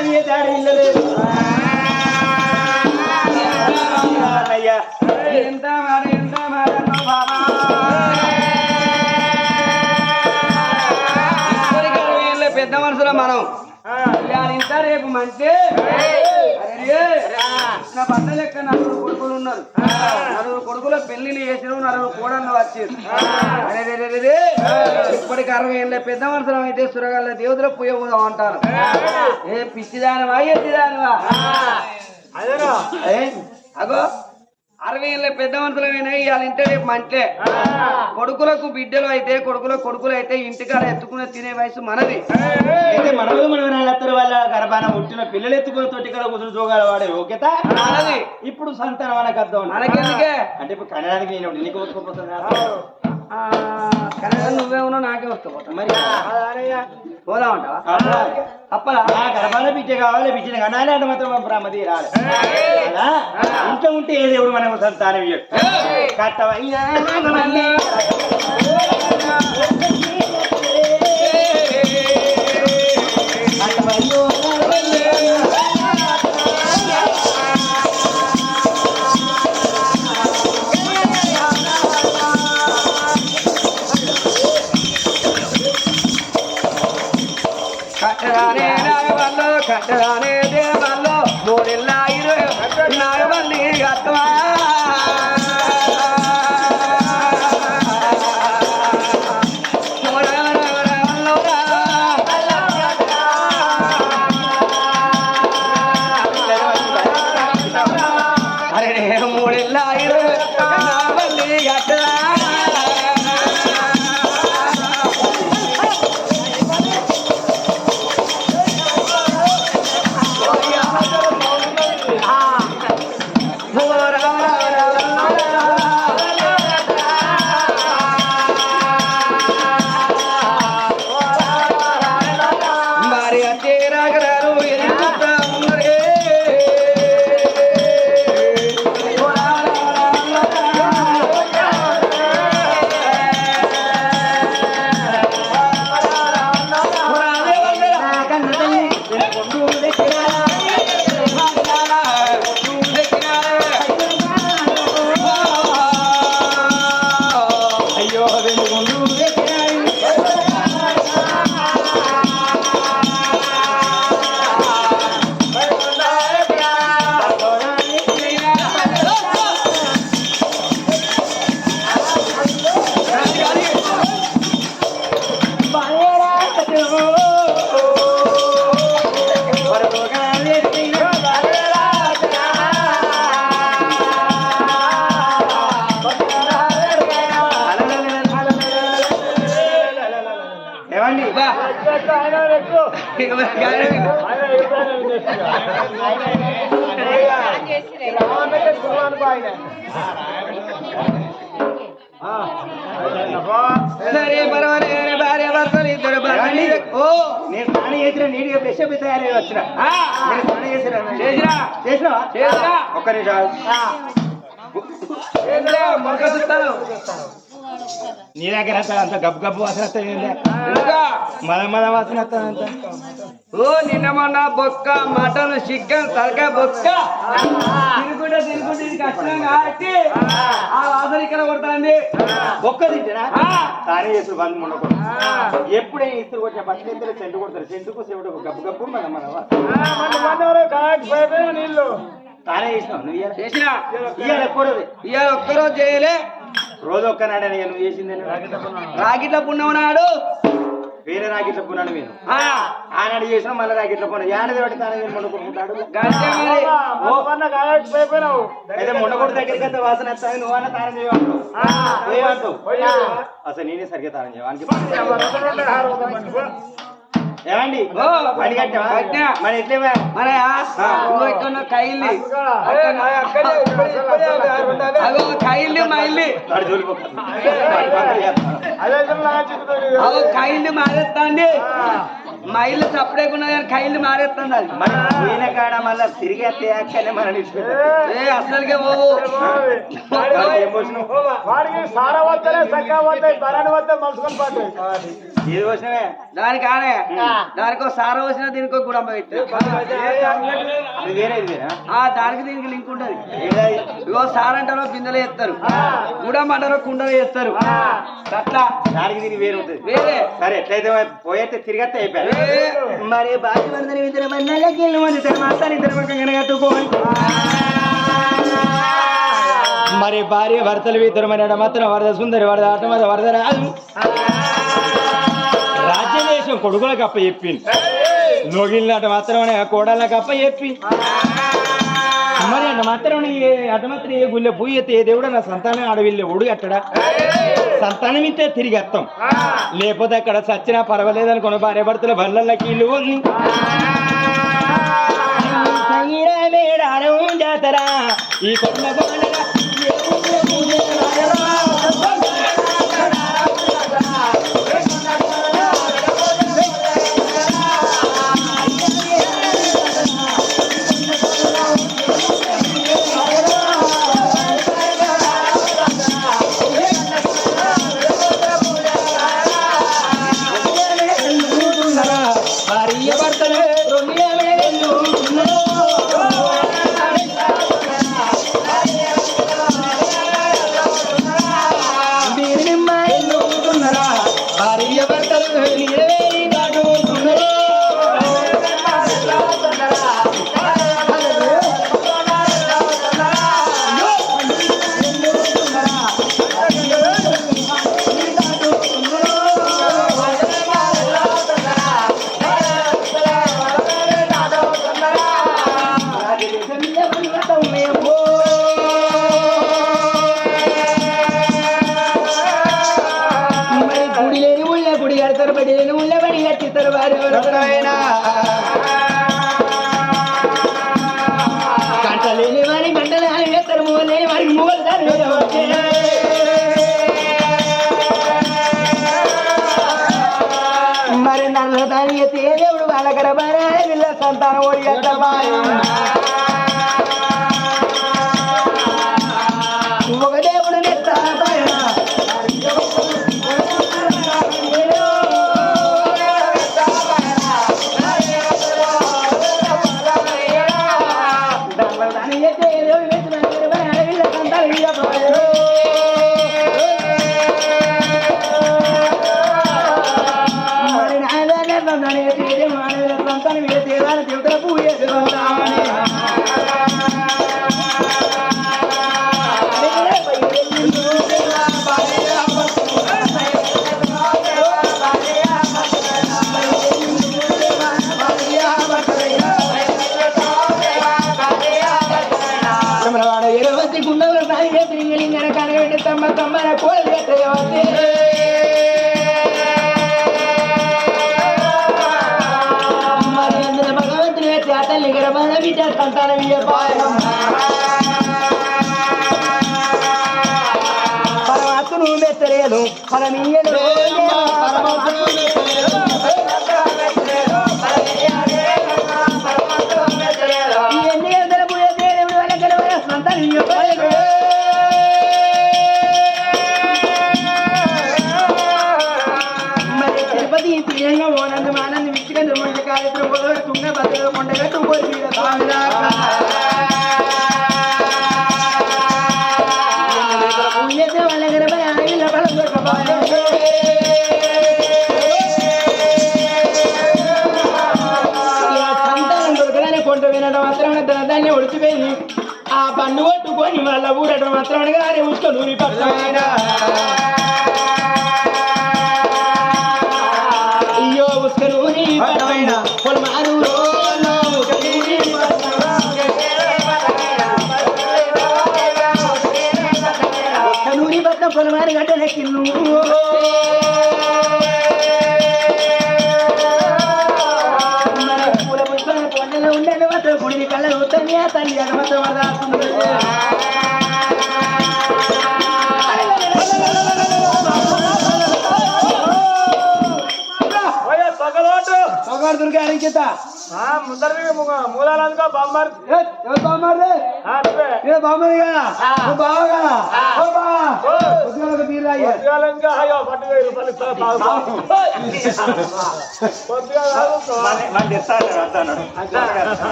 ఏ ఇల్లలేదు అయ్యా ఎంత మాట ఎంత మాట బాబా పెద్ద మనుషులు మనం. ఇంత రేపు మంచి. నా బండ లెక్క నలుగురు కొడుకులు ఉన్నారు. నలుగురు కొడుకుల పెళ్ళిళ్ళు చేసిన నలుగురు కోడళ్ళు వచ్చారు అరే. ఇప్పటికి అరవై ఏళ్ళ పెద్ద మనుషులు అయితే సురగాళ్ళ దేవుదుల పోయే పోదాం అంటారు. ఏ పిచ్చిదానవా ఎత్తిదానవా? అదేనా? ఏ, అగో. అరవై ఏళ్ళ పెద్ద మనుషులమైనా ఇవాళ ఇంటే రేపు మంటే. కొడుకులకు బిడ్డలు అయితే కొడుకుల కొడుకులు అయితే ఇంటికాడ ఎత్తుకుని తినే వయసు మనది. అయితే మనవలు మనవరాళ్ళత్తరు వాళ్ళ గర్భాన పుట్టిన పిల్లలు ఎత్తుకుని తొట్టి కదా కుదురు జోగాల వాడే ఓకేత మనది. ఇప్పుడు సంతానం మనకు అర్థం మనకెందుకే? అంటే ఇప్పుడు కనడానికి నేను నీకు నువ్వే ఉన్నావు నాకే వస్తావు మరి పోదామంటావా అట్లా. తప్పదా ఆ గర్భాల పిచ్చ కావాలి పిచ్చిన కనాలి అంటే మాత్రం బ్రహ్మది రాలి. ఇంట్లో ఉంటే ఏ దేవుడు మనకు సంతానం ఇయ్యడు. కట్టవయ్యో నాగవల్లో సరే పర్వాలేదు భార్య భర్తలు ఇద్దరు? ఓ! నేను స్నానం చేసిన నీటిగా ఫ్రెష్ అప్ తయారై వచ్చిన నేను స్నానం చేసిన చేసిరా? చేసినావా? చేసినా. ఒక్క నిమిషం. నీ దగ్గర అంత గబ్బు గబ్బు వాసన వస్తుంది? ఎందుకా? మద మద వాసన వస్తుంది అంత. ఓ నిన్న మొన్న బొక్క మటన్ చికెన్ తలకాయ బొక్క. తిరుగుకుంటే తిరుగుకుంటే ఇది కష్టం కాబట్టి ఆ వాసన ఇక్కడ కొడుతుంది. ఒక్క తింటేనా తానే చేసుడు బంద్ ఉండకూడదు ఎప్పుడే ఎత్తులు కొడతారు. సెంటుకు సెవెంటుకు గబ్బు గబ్బు మన మన నీళ్ళు. తానే చేసినావు నువ్వు చేసిన. ఇయ్యాల కూడదు ఇవాళ ఒక్కరోజు చేయలే. రోజు ఒక్కనాడే నువ్వు చేసింది రాగిట్ల పుణ్యం నాడు. వేరే రాకెట్ల మీరు ఆ, ఆనాడు చేసినా మళ్ళీ రాకెట్ల పునాడు ఏడాది బట్టి తానే మొండుకుంటాడు గంటే మరి. అయితే మొండకొడు దగ్గరికి అయితే వాసన వస్తాయి నువ్వు అన్న తానం చేయమంటావు. అసలు నేనే సరిగ్గా తానం చేయవానికి ఏమండి? పని కట్టావా? కట్టా. మరి ఎట్లేవా మన ఇంకో ఇక్కడ కైల్లి. అగో కైల్లి अहो काही मारत दांडे మా ఇల్లు సపరేకున్నా కానీ కైళ్ళు మారేస్తుంది అది. మరి పోయిన కాడ మళ్ళా తిరిగి వస్తే అక్కనే మనం ఏ అసలుకే పోవు. వాడికి సారా వద్దలే సక్క వద్దాయి బలాన్ని వద్ద మలుసుకొని పోతాయి ఏది వచ్చినవే దానికి ఆనే. దానికో సార వచ్చిన దీనికో? ఆ? దానికి దీనికి లింక్ ఉంటది? ఇగో సార్ అంటారో బిందెలు ఎత్తారు. గుడంబ అంటారో కుండలు ఎత్తారు. అట్లా. దానికి దీనికి వేరు ఉంటుంది. వేరే. సరే ఎట్లయితే పోయేస్తే తిరిగತ್ತೆ అయిపోయాయి ఏ, మరే బాజీ వందని ఇద్దరు మన్నలకి మంది ఇద్దరు మాత్రం ఇద్దరు పక్కన కట్టుకోవాలి. మరి భార్య భర్తలు ఇద్దరు మరి మాత్రం వరద సుందరి వరద ఆటమద వరద రాదు రాజ్యదేశం కొడుకులకు అప్ప చెప్పింది. నొగిలినట మాత్రమే కోడళ్ళకి అప్ప చెప్పి మరి అటు మాత్రం అటు మాత్రం ఏ గుళ్ళ పూయి ఏ దేవుడు నా సంతానం అడవిల్లే ఒడు అట్టడా సంతానం ఇస్తే తిరిగి వస్తాం లేకపోతే అక్కడ చచ్చినా పర్వాలేదు అనుకున్న భార్య భర్తల బల్లకి ఇల్లు ఉంది ఈ కొండ భార్య భర్తలు గంట లేని వారి గంటలు ఆయన వేస్తారు మూల లేని వారికి మూగలు దారి మరి నల్ల దాని ఎత్తే దేవుడు వాళ్ళకర బారా వీళ్ళ సంతానం ఓడి ఒక చమరవాడ పండు కొట్టుకొని వాళ్ళ ఊరటం మాత్రం గారి ఉసుక నూరి పట్టమైన అయ్యో ఉసుక నూరి పట్టమైన పొలమారు పొలమారి గడ్డలెక్కిన్ను తల్లి అగమత వరదాస్తుంది పోయే సగలోటు ఒక చేత ఆ, ముందర మూలాలందుకో బామ్మారు. బామ్మారు ఏ బామ్మది కదా బావ కదా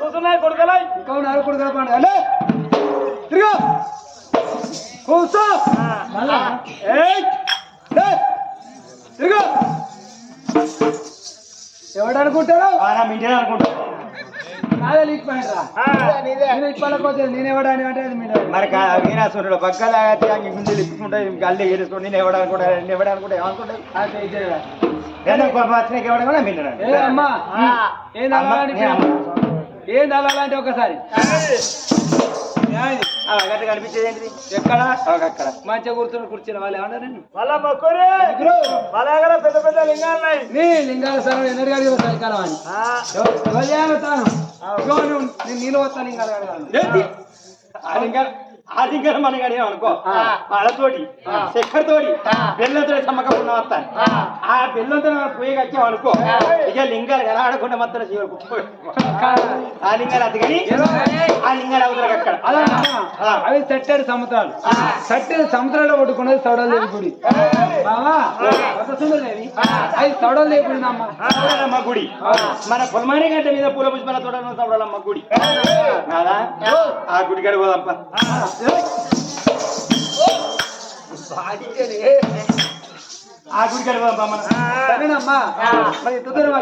కూర్చున్నాయి కొడుకలాయి ఇంకా ఉన్నారు కొడుకుల పండుగ తిరుగు కూర్చో తిరుగు ఎవడు అనుకుంటాడు మీటే మరి వీరాసురుడు పక్కల గుండెలు ఇప్పుకుంటాయి గల్లీ ఏరుసుకోండి నేను ఎవడు అనుకుంటా నేను ఎవడు అనుకుంటా ఏమనుకుంటాయి ఎవడు కూడా ఏ అమ్మ? ఏం అలాంటి ఒకసారి ఏమైంది? కనిపించేది ఏంటిది ఎక్కడ అక్కడ మంచిగా కూర్చుని కూర్చుని వాళ్ళు ఏమన్నారు నేను మళ్ళా వాళ్ళ దగ్గర పెద్ద పెద్ద లింగాలు ఉన్నాయి నీ లింగాల సార్ ఎన్నడు గడిగిన చలికాలం అని ఎవరు నేను నీళ్ళు వస్తాను లింగాలు కడగాను ఆ ఆ. లింగం మన గడి అనుకో పాలతోటి చక్కెరతోటి బెల్లంతో సమ్మకకుండా వస్తాను ఆ. బెల్లంతో మనం పోయి కచ్చాం అనుకో. ఇక లింగాలు ఎలా ఆడకుండా మొత్తం కుట్టుకోడు. ఆ లింగాలు అది కానీ ఆ లింగాలు అవుతారు అక్కడ. అవి సట్టెడు సముద్రాలు. సట్టెడు సముద్రాల్లో కొట్టుకున్నది సౌడలేవి గుడి. అది సౌడలేవి గుడి అమ్మ? గుడి. మన పొలమాని గంట మీద పూల పుష్పాల తోట చూడాలమ్మ గుడి. నాదా ఆ. గుడి గడి పోదాంప ఆ గుడి గడి పోదాంపా మన సరేనమ్మా. మరి ఎంత దూరం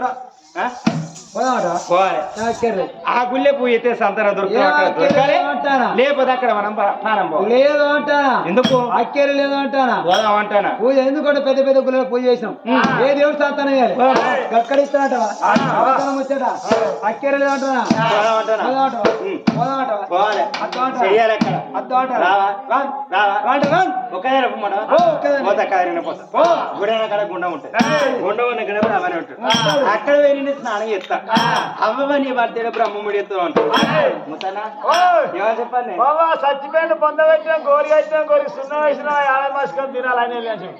రా. ఆ? గుళ్ళే పోయి ఎత్తే అక్కేరే దొరకాలి? లేకపోతే అక్కడ మనం పానం లేదు అంటానా? ఎందుకు? అక్కేరు లేదు అంటానా? పోదాం అంటానా? పూజ ఎందుకంటే పెద్ద పెద్ద గుళ్ళలో పూజ చేసినాం. ఏ దేవుడు సంతానం ఇవ్వాలి? అక్కడ ఇస్తానటవా వచ్చాట? అక్కేరు లేదు అంటానా? గుండం ఉంటుంది గుండం ఉన్న గడప అవన్నీ ఉంటుంది అక్కడ నుండి స్నానం చేస్తా. అవ్వ నీ భర్తడు బ్రహ్మముడి ఏమని నేను? బాబా చచ్చిపోయిన పొంద పెట్టిన గోరి వచ్చిన గోరి సున్నం వేసిన ఆడ మాసుకొని తినాలని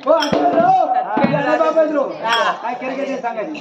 ఓ, అక్కేరు. అక్కేరు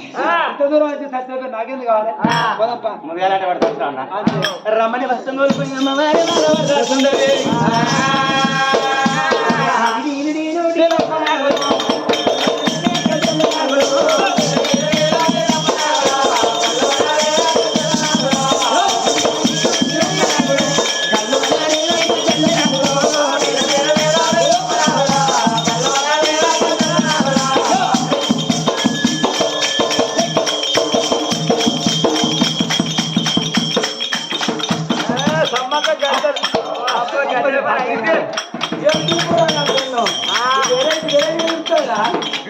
వెరైటీ ఉంటుందా?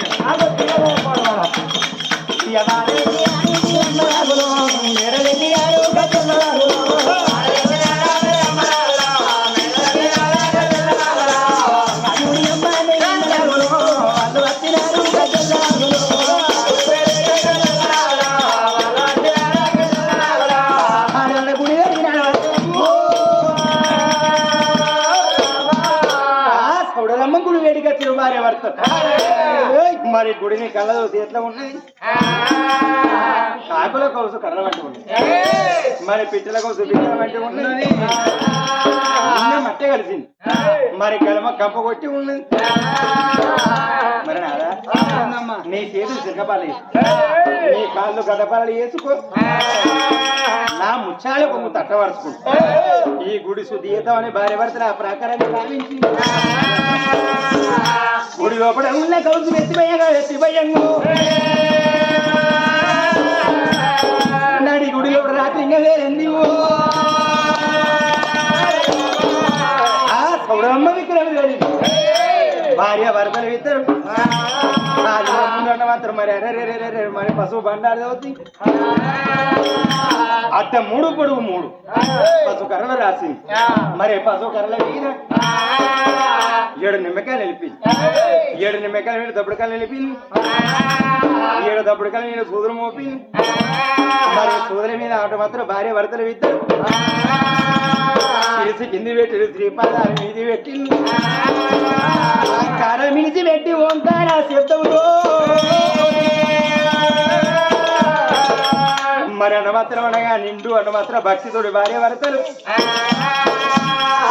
సౌడలమ్మ గుడి వేడిగా తిరువారే వర్త మరి గుడిని కళ్ళ ఎట్లా ఉన్నది కాకుల కౌసు కర్ర వంటి ఉన్నది మరి పిట్టల కౌసు పిట్టల వంటి ఉన్నది. మట్టే కలిసింది. మరి కలమ కంప కొట్టి ఉన్నది మరి నాదా? నీ చేతులు సిరగపాలి నీ కాళ్ళు గడపాలి వేసుకో. నా ముచ్చాలు కొమ్ము తట్టవరుచుకో. ఈ గుడి శుద్ధీయతం అని భార్య భర్తలు ఆ ప్రకారాన్ని భావించి గుడి లోపల ఉన్న కౌసు ఎత్తిపోయగా ఎత్తిపోయంగు నడి గుడిలో రాత్రి ఇంకా వేరంది ఆ సౌడమ్మ విక్రమ లేదు భార్య భర్తలు ఇద్దరు. మాత్రం మరి అరే రే రే మరి పశువు బండారు అవుతుంది అట్ట మూడు పొడుగు మూడు. పశువు కర్రలు రాసింది. మరి పశువు కర్రల ఏడు నిమ్మకాయలు నిలిపింది ఏడు నిమ్మకాయలు మీద దబ్బుడుకాయలు నిలిపింది ఏడు కానీ నేను సూదులు మోపింది మరి సూదుల మీద ఆట మాత్రం భార్య భర్తలు ఇద్దరు తెలిసి కింది పెట్టి శ్రీపాదాలు మీది పెట్టింది కర మీది పెట్టి ఓంకార శబ్దంలో మరి అన్న మాత్రం అనగా నిండు అన్న మాత్రం భక్తితోడి భార్య భర్తలు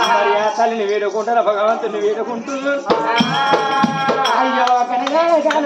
మరి ఆ తల్లిని వేడుకుంటారు భగవంతుని వేడుకుంటున్నారు అయ్యో కనగా కన